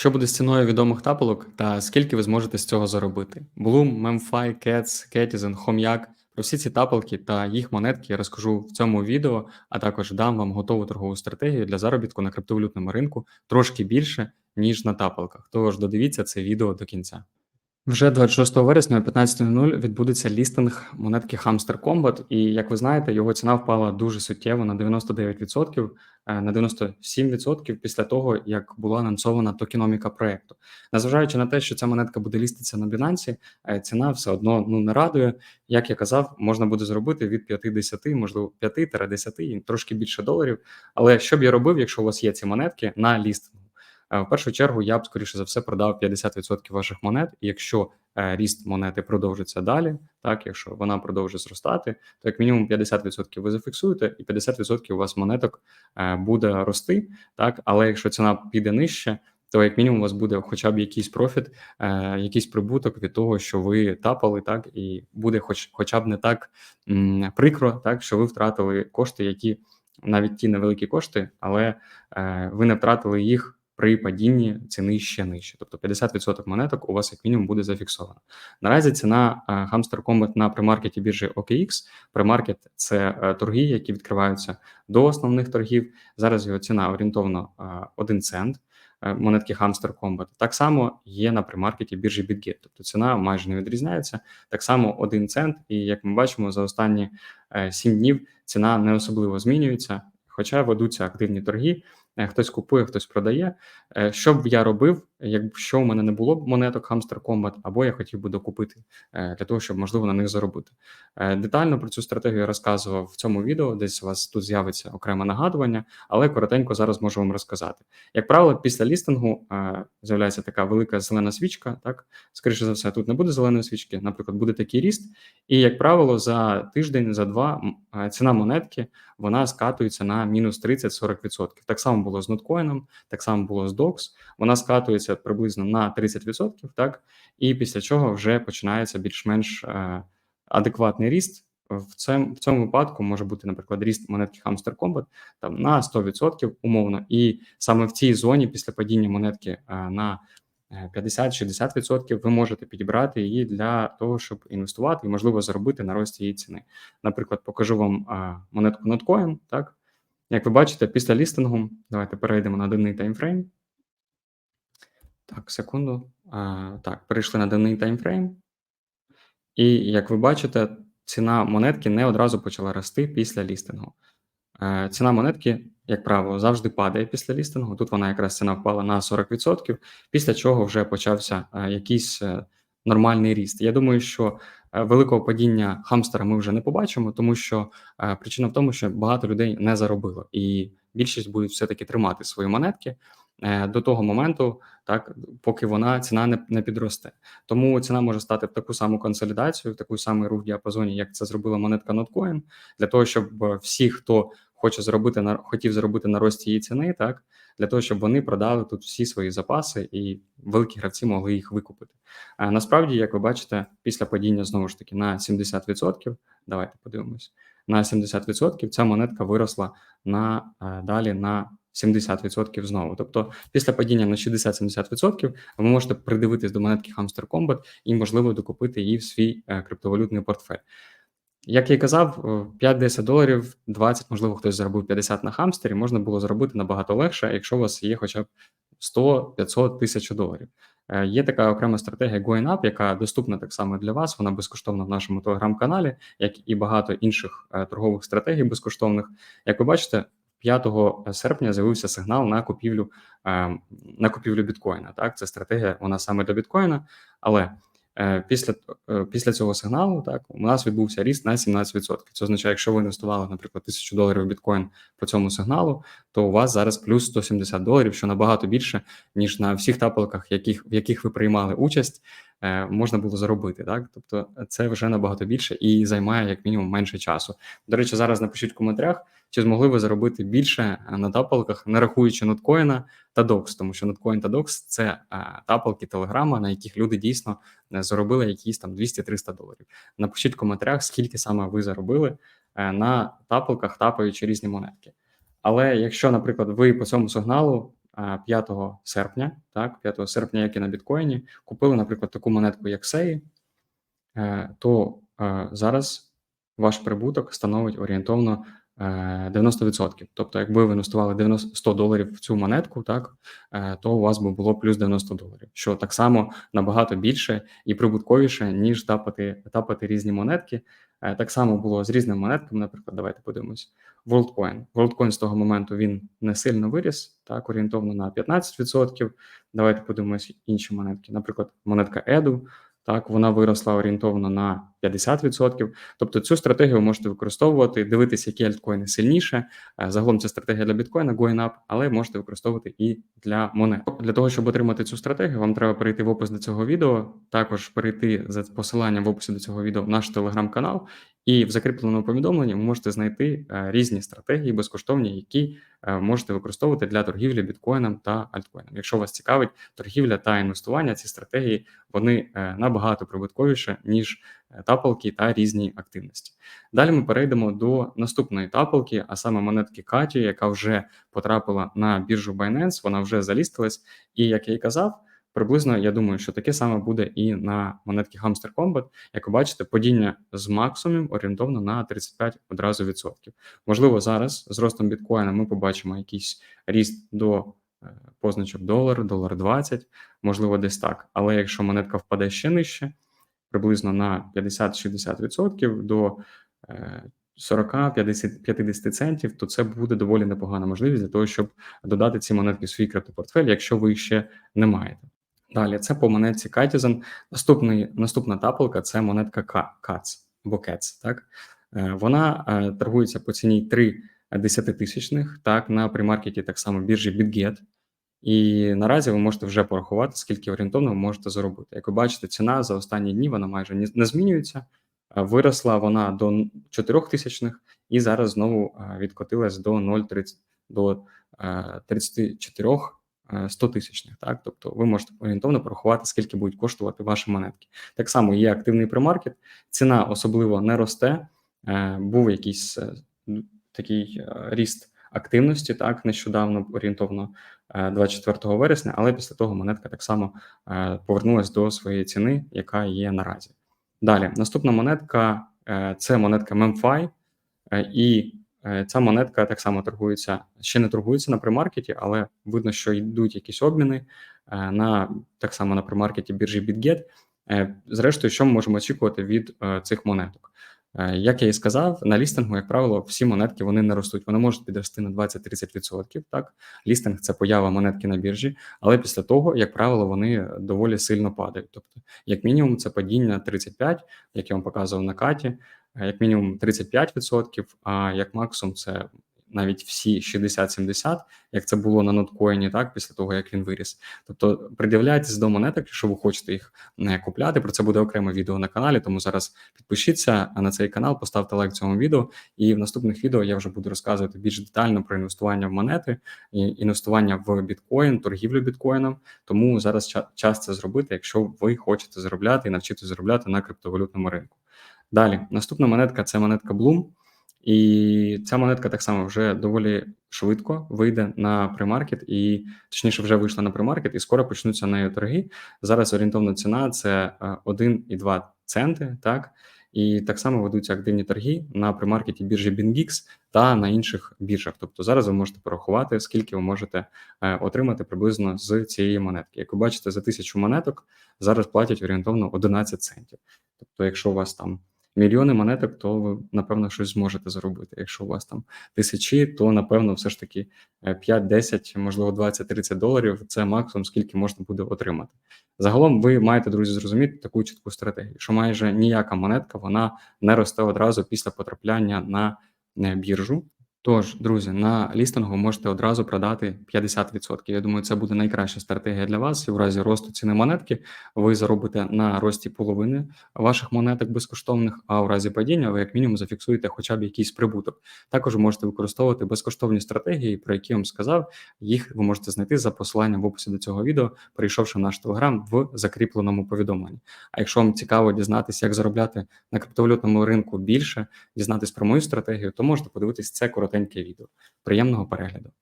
Що буде з ціною відомих тапалок та скільки ви зможете з цього заробити? Bloom, Memfi, Cats, Catizen, Хом'як. Про всі ці тапалки та їх монетки я розкажу в цьому відео, а також дам вам готову торгову стратегію для заробітку на криптовалютному ринку трошки більше, ніж на тапалках. Тож додивіться це відео до кінця. Вже 26 вересня о 15.00 відбудеться лістинг монетки Hamster Combat, і як ви знаєте, його ціна впала дуже суттєво на 99%, е, на 97% після того, як була анонсована токеноміка проекту. Незважаючи на те, що ця монетка буде ліститися на Binance, е, ціна все одно ну не радує. Як я казав, можна буде зробити від 50, можливо, 5-10 і трошки більше доларів. Але що б я робив, якщо у вас є ці монетки на лістингу? Е, В першу чергу я б скоріше за все продав 50% ваших монет. І якщо е, ріст монети продовжиться далі, так якщо вона продовжить зростати, то як мінімум 50% ви зафіксуєте, і 50% у вас монеток е, буде рости. Так, але якщо ціна піде нижче, то як мінімум у вас буде хоча б якийсь профіт, е, якийсь прибуток від того, що ви тапали, так і буде, хоч хоча б не так м, прикро, так що ви втратили кошти, які навіть ті невеликі кошти, але е, ви не втратили їх при падінні ціни ще нижче. Тобто 50% монеток у вас як мінімум буде зафіксовано. Наразі ціна е, Hamster Combat на примаркеті біржі OKX. Примаркет це е, торги, які відкриваються до основних торгів. Зараз його ціна орієнтовно е, 1 цент. е, Монетки Hamster Combat. Так само є на примаркеті біржі BitGet. Тобто ціна майже не відрізняється. Так само 1 цент. І як ми бачимо, за останні 7 днів ціна не особливо змінюється, хоча ведуться активні торги. Е, Хтось купує, хтось продає. Е, Що б я робив, якщо у мене не було б монеток Hamster Combat, або я хотів би докупити е, для того, щоб можливо на них заробити. Е, Детально про цю стратегію розказував в цьому відео. Десь у вас тут з'явиться окреме нагадування, але коротенько зараз можу вам розказати. Як правило, після лістингу е, з'являється така велика зелена свічка. Так, скоріше за все, тут не буде зеленої свічки. Наприклад, буде такий ріст, і як правило, за тиждень, за два ціна монетки вона скатується на мінус 30-40%. Так само було з ноткоїном, так само було з DOX. Вона скатується приблизно на 30%, так, і після чого вже починається більш-менш е, адекватний ріст. В цьому, в цьому випадку може бути, наприклад, ріст монетки Hamster Combat там на 100% умовно, і саме в цій зоні після падіння монетки е, на е, 50-60% ви можете підібрати її для того, щоб інвестувати і можливо заробити на рості її ціни. Наприклад, покажу вам е, монетку Notcoin, так як ви бачите, після лістингу, давайте перейдемо на денний таймфрейм. Так, секунду. А, так, перейшли на денний таймфрейм. І як ви бачите, ціна монетки не одразу почала рости після лістингу. Е, Ціна монетки, як правило, завжди падає після лістингу. Тут вона якраз ціна впала на 40%, після чого вже почався е, якийсь е, нормальний ріст. Я думаю, що великого падіння хамстера ми вже не побачимо, тому що причина в тому, що багато людей не заробило, і більшість будуть все-таки тримати свої монетки до того моменту, так поки вона ціна не, не підросте. Тому ціна може стати в таку саму консолідацію, в таку самий рух діапазоні, як це зробила монетка Notcoin, для того, щоб е, всі, хто хоче заробити на хотів заробити на рості її ціни, так для того, щоб вони продали тут всі свої запаси і великі гравці могли їх викупити. А насправді, як ви бачите, після падіння знову ж таки на 70%, давайте подивимось, на 70% ця монетка виросла на е, далі на 70% знову. Тобто, після падіння на 60-70% ви можете придивитись до монетки Hamster Combat і, можливо, докупити її в свій е, криптовалютний портфель. Як я й казав, е, 5-10 доларів, 20, можливо, хтось заробив 50 на хамстері, можна було зробити набагато легше, якщо у вас є хоча б 100, 500, 1000 доларів. Е, Є така окрема стратегія Going Up, яка доступна так само для вас. Вона безкоштовна в нашому телеграм-каналі, як і багато інших е, торгових стратегій безкоштовних. Як ви бачите, 5 серпня з'явився сигнал на купівлю е, на купівлю біткоїна. Так, це стратегія, вона саме для біткоїна, але Е, Після е, після цього сигналу так у нас відбувся ріст на 17%. Це означає, якщо ви інвестували, наприклад, тисячу доларів в біткоін по цьому сигналу, то у вас зараз плюс 170 доларів, що набагато більше ніж на всіх тапалках, яких в яких ви приймали участь, е, можна було заробити. Так, тобто це вже набагато більше і займає як мінімум менше часу. До речі, зараз напишіть в коментарях, чи змогли ви заробити більше на тапалках, не рахуючи ноткоїна та докс, тому що ноткоін та докс це тапалки телеграма, на яких люди дійсно е, заробили якісь там 200-300 доларів. Напишіть в коментарях, скільки саме ви заробили е, на тапалках, тапаючи різні монетки. Але якщо, наприклад, ви по цьому сигналу 5 серпня, так, 5 серпня, як і на біткоїні, купили, наприклад, таку монетку, як е, то е, зараз ваш прибуток становить орієнтовно е, 90%. Тобто, якби ви інвестували 90, 100 доларів в цю монетку, так, е, то у вас би було плюс 90 доларів, що так само набагато більше і прибутковіше, ніж тапати, тапати різні монетки. Е, Так само було з різними монетками. Наприклад, давайте подивимось. WorldCoin. WorldCoin з того моменту він не сильно виріс, так, орієнтовно на 15%. Давайте подивимось інші монетки. Наприклад, монетка Edu, так, вона виросла орієнтовно на 50%. Тобто цю стратегію ви можете використовувати, дивитися, які альткоїни сильніше. Е, Загалом це стратегія для біткоїна, going up, але можете використовувати і для монет. Для того, щоб отримати цю стратегію, вам треба перейти в опис до цього відео, також перейти за посиланням в описі до цього відео в наш телеграм-канал. І в закріпленому повідомленні ви можете знайти е, різні стратегії безкоштовні, які е, можете використовувати для торгівлі біткоїном та альткоїном. Якщо вас цікавить торгівля та інвестування, ці стратегії вони набагато прибутковіше, ніж тапалки та різні активності. Далі ми перейдемо до наступної тапалки, а саме монетки Каті, яка вже потрапила на біржу Binance, вона вже залістилась. І як я і казав, приблизно я думаю, що таке саме буде і на монетки Hamster Combat. Як ви бачите, падіння з максимумом орієнтовно на 35 одразу відсотків. Можливо, зараз з ростом біткоїна ми побачимо якийсь ріст до е, позначок долар, долар 20, можливо, десь так. Але якщо монетка впаде ще нижче, приблизно на 50-60% до е, 40-50 центів, то це буде доволі непогана можливість для того, щоб додати ці монетки в свій криптопортфель, якщо ви їх ще не маєте. Далі це по монетці Кайтізен. Наступний, наступна тапалка це монетка К- CATS або CATS, так? Е, Вона е, торгується по ціні 3 десятитисячних, так, на примаркеті так само біржі BitGet. І наразі ви можете вже порахувати, скільки орієнтовно ви можете заробити. Як ви бачите, ціна за останні дні вона майже не змінюється. Е, Виросла вона до 4 тисячних і зараз знову е, відкотилась до 0,30 до е, 34 е, 100 тисячних. Так, тобто ви можете орієнтовно порахувати, скільки будуть коштувати ваші монетки. Так само є активний примаркет, ціна особливо не росте. Е, Був якийсь такий ріст активності, так нещодавно орієнтовно е, 24 вересня, але після того монетка так само е, повернулась до своєї ціни, яка є наразі. Далі, наступна монетка е, це монетка MemFi, е, і е, ця монетка так само торгується, ще не торгується на примаркеті, але видно, що йдуть якісь обміни е, на так само на примаркеті біржі BitGet. Е, Зрештою, що ми можемо очікувати від е, цих монеток? Е, Як я і сказав, на лістингу, як правило, всі монетки вони не ростуть. Вони можуть підрости на 20-30%. Так, лістинг це поява монетки на біржі, але після того, як правило, вони доволі сильно падають. Тобто, як мінімум, це падіння 35, як я вам показував на каті, е, як мінімум 35%, а як максимум це навіть всі 60-70, як це було на ноткоїні, так після того як він виріс. Тобто придивляйтесь до монеток, якщо ви хочете їх не купляти. Про це буде окреме відео на каналі. Тому зараз підпишіться на цей канал, поставте лайк цьому відео. І в наступних відео я вже буду розказувати більш детально про інвестування в монети, і інвестування в біткоін, торгівлю біткоїном. Тому зараз час це зробити, якщо ви хочете заробляти і навчитися заробляти на криптовалютному ринку. Далі, наступна монетка це монетка Bloom. І ця монетка так само вже доволі швидко вийде на примаркет, і точніше вже вийшла на примаркет, і скоро почнуться нею торги. Зараз орієнтовна ціна це е, 1,2 центи, так і так само ведуться активні торги на примаркеті біржі BingX та на інших біржах. Тобто зараз ви можете порахувати, скільки ви можете е, отримати приблизно з цієї монетки. Як ви бачите, за тисячу монеток зараз платять орієнтовно 11 центів. Тобто, якщо у вас там мільйони монеток, то ви напевно щось зможете заробити. Якщо у вас там тисячі, то напевно все ж таки е, 5, 10, можливо, 20, 30 доларів це максимум, скільки можна буде отримати. Загалом ви маєте, друзі, зрозуміти таку чітку стратегію, що майже ніяка монетка вона не росте одразу після потрапляння на е, біржу. Тож, друзі, на лістингу можете одразу продати 50%. Я думаю, це буде найкраща стратегія для вас. І в разі росту ціни монетки ви заробите на рості половини ваших монеток безкоштовних, а у разі падіння ви як мінімум зафіксуєте хоча б якийсь прибуток. Також можете використовувати безкоштовні стратегії, про які я вам сказав. Їх ви можете знайти за посиланням в описі до цього відео, перейшовши в наш телеграм в закріпленому повідомленні. А якщо вам цікаво дізнатися, як заробляти на криптовалютному ринку більше, дізнатись про мою стратегію, то можете подивитись це коротеньке відео. Приємного перегляду.